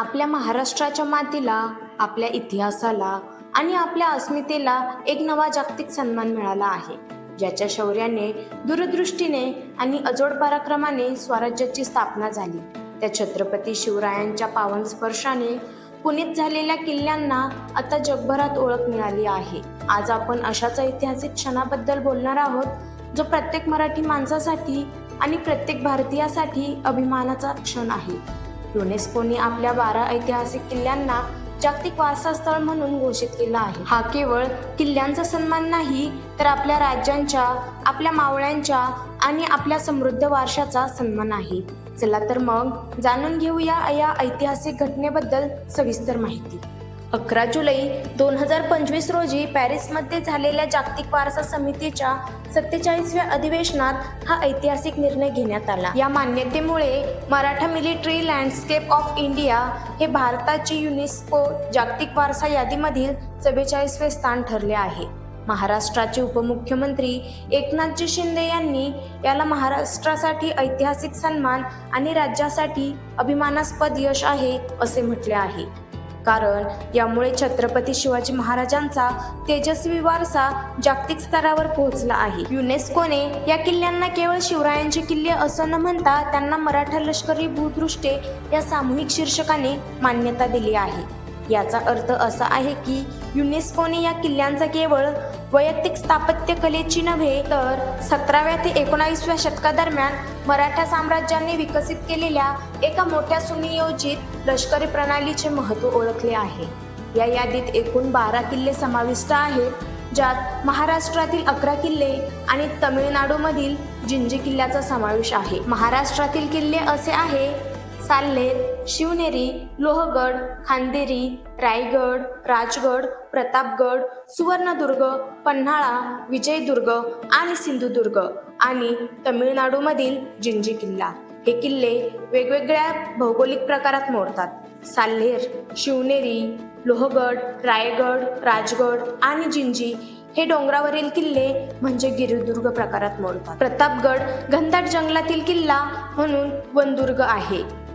आपल्या महाराष्ट्राच्या मातीला आपल्या इतिहासाला आणि आपल्या अस्मितेला एक नवा जागतिक सन्मान मिळाला आहे ज्याच्या शौर्याने दूरदृष्टीने आणि अजोड पराक्रमाने स्वराज्याची स्थापना झाली. त्या छत्रपती शिवरायांच्या पावन स्पर्शाने पुनीत झालेल्या किल्ल्यांना आता जगभरात ओळख मिळाली आहे. आज आपण अशाच ऐतिहासिक क्षणाबद्दल बोलणार आहोत जो प्रत्येक मराठी माणसासाठी आणि प्रत्येक भारतीयासाठी अभिमानाचा क्षण आहे. युनेस्कोने आपल्या बारा ऐतिहासिक किल्ल्यांना जागतिक वारसा स्थळ म्हणून घोषित केला आहे. हा केवळ किल्ल्यांचा सन्मान नाही तर आपल्या राज्यांच्या आपल्या मावळ्यांच्या आणि आपल्या समृद्ध वारशाचा सन्मान आहे. चला तर मग जाणून घेऊया या ऐतिहासिक घटनेबद्दल सविस्तर माहिती. अकरा जुलै दोन हजार पंचवीस रोजी पॅरिसमध्ये झालेल्या जागतिक वारसा समितीच्या सत्तेचाळीसव्या अधिवेशनात हा ऐतिहासिक निर्णय घेण्यात आला. या मान्यतेमुळे Maratha military landscape of India हे भारताची युनेस्को जागतिक वारसा यादीमधील चव्वेचाळीसवे स्थान ठरले आहे. महाराष्ट्राचे उपमुख्यमंत्री एकनाथजी शिंदे यांनी याला महाराष्ट्रासाठी ऐतिहासिक सन्मान आणि राज्यासाठी अभिमानास्पद यश आहे असे म्हटले आहे. कारण यामुळे छत्रपती शिवाजी महाराजांचा तेजस्वी वारसा जागतिक स्तरावर पोहोचला आहे. युनेस्कोने या किल्ल्यांना केवळ शिवरायांचे किल्ले असं न म्हणता त्यांना मराठा लष्करी भूदृष्टे या सामूहिक शीर्षकाने मान्यता दिली आहे. याचा अर्थ असा आहे की युनेस्कोने या किल्ल्यांचा केवळ वैयक्तिक स्थापत्य कलेची नव्हे तर सतराव्या ते एकोणावीसव्या शतकादरम्यान मराठा साम्राज्याने विकसित केलेल्या एका मोठ्या सुनियोजित लष्करी प्रणालीचे महत्त्व ओळखले आहे. या यादीत एकूण बारा किल्ले समाविष्ट आहेत ज्यात महाराष्ट्रातील अकरा किल्ले आणि तमिळनाडूमधील जिंजी किल्ल्याचा समावेश आहे. महाराष्ट्रातील किल्ले असे आहे साल्हेर शिवनेरी लोहगड खांदेरी रायगड राजगड प्रतापगड सुवर्णदुर्ग पन्हाळा विजयदुर्ग आणि सिंधुदुर्ग आणि तमिळनाडूमधील जिंजी किल्ला. हे किल्ले वेगवेगळ्या भौगोलिक प्रकारात मोडतात. साल्हेर शिवनेरी लोहगड रायगड राजगड आणि जिंजी हे डोंगरावरील किल्ले म्हणजे गिरिदुर्ग प्रकारात मोडतात. प्रतापगड घनदाट जंगलातील किल्ला म्हणून वनदुर्ग आहे.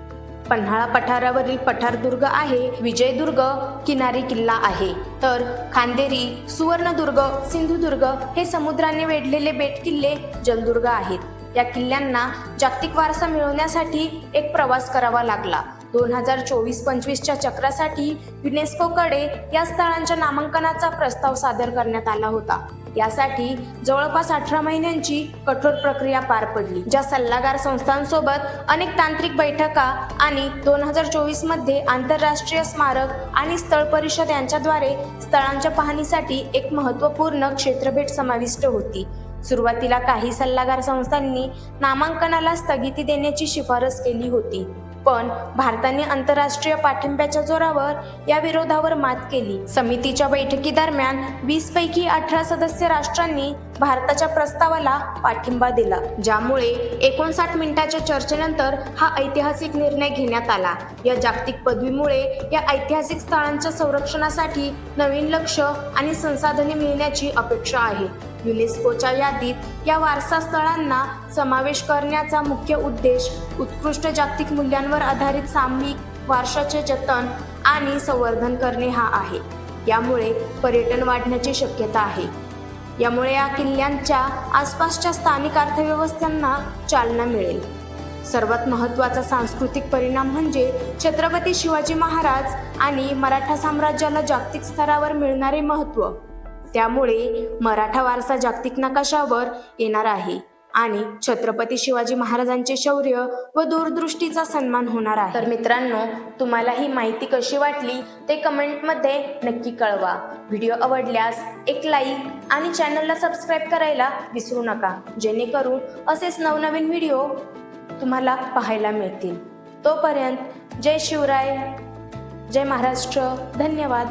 पन्हाळा पठारावरील पठारदुर्ग आहे विजयदुर्ग किनारी किल्ला आहे. तर खांदेरी सुवर्णदुर्ग सिंधुदुर्ग हे समुद्राने वेढलेले बेट किल्ले जलदुर्ग आहेत. या किल्ल्यांना जागतिक वारसा मिळवण्यासाठी एक प्रवास करावा लागला. दोन हजार चोवीस पंचवीसच्या चक्रासाठी युनेस्कोकडे या स्थळांच्या नामांकनाचा प्रस्ताव सादर करण्यात आला होता. यासाठी जवळपास अठरा महिन्यांची कठोर प्रक्रिया पार पडली ज्या सल्लागार संस्थांसोबत अनेक तांत्रिक बैठका आणि दोन हजार चोवीसमध्ये आंतरराष्ट्रीय स्मारक आणि स्थळ परिषद यांच्याद्वारे स्थळांच्या पाहणीसाठी एक महत्त्वपूर्ण क्षेत्रभेट समाविष्ट होती. सुरुवातीला काही सल्लागार संस्थांनी नामांकनाला स्थगिती देण्याची शिफारस केली होती. पण भारताने आंतरराष्ट्रीय पाठिंब्याच्या जोरावर या विरोधावर मात केली. समितीच्या बैठकीदरम्यान वीस पैकी अठरा सदस्य राष्ट्रांनी भारताच्या प्रस्तावाला पाठिंबा दिला ज्यामुळे एकोणसाठ मिनिटाच्या चर्चेनंतर हा ऐतिहासिक निर्णय घेण्यात आला. या जागतिक पदवीमुळे या ऐतिहासिक स्थळांच्या संरक्षणासाठी नवीन लक्ष आणि संसाधने मिळण्याची अपेक्षा आहे. युनेस्कोच्या यादीत या वारसा स्थळांना समावेश करण्याचा मुख्य उद्देश उत्कृष्ट जागतिक मूल्यांवर आधारित सामूहिक वारशाचे जतन आणि संवर्धन करणे हा आहे. यामुळे पर्यटन वाढण्याची शक्यता आहे. यामुळे या किल्ल्यांच्या आसपासच्या स्थानिक अर्थव्यवस्थांना चालना मिळेल. सर्वात महत्त्वाचा सांस्कृतिक परिणाम म्हणजे छत्रपती शिवाजी महाराज आणि मराठा साम्राज्याला जागतिक स्तरावर मिळणारे महत्त्व. त्यामुळे मराठा वारसा जागतिक नकाशावर येणार आहे आणि छत्रपती शिवाजी महाराजांचे शौर्य व दूरदृष्टीचा सन्मान होणार आहे. तर मित्रांनो तुम्हाला ही माहिती कशी वाटली ते कमेंटमध्ये नक्की कळवा. व्हिडिओ आवडल्यास एक लाईक आणि चॅनलला सबस्क्राईब करायला विसरू नका. जेणेकरून असेच नवनवीन व्हिडिओ तुम्हाला पाहायला मिळतील. तोपर्यंत जय शिवराय जय महाराष्ट्र. धन्यवाद.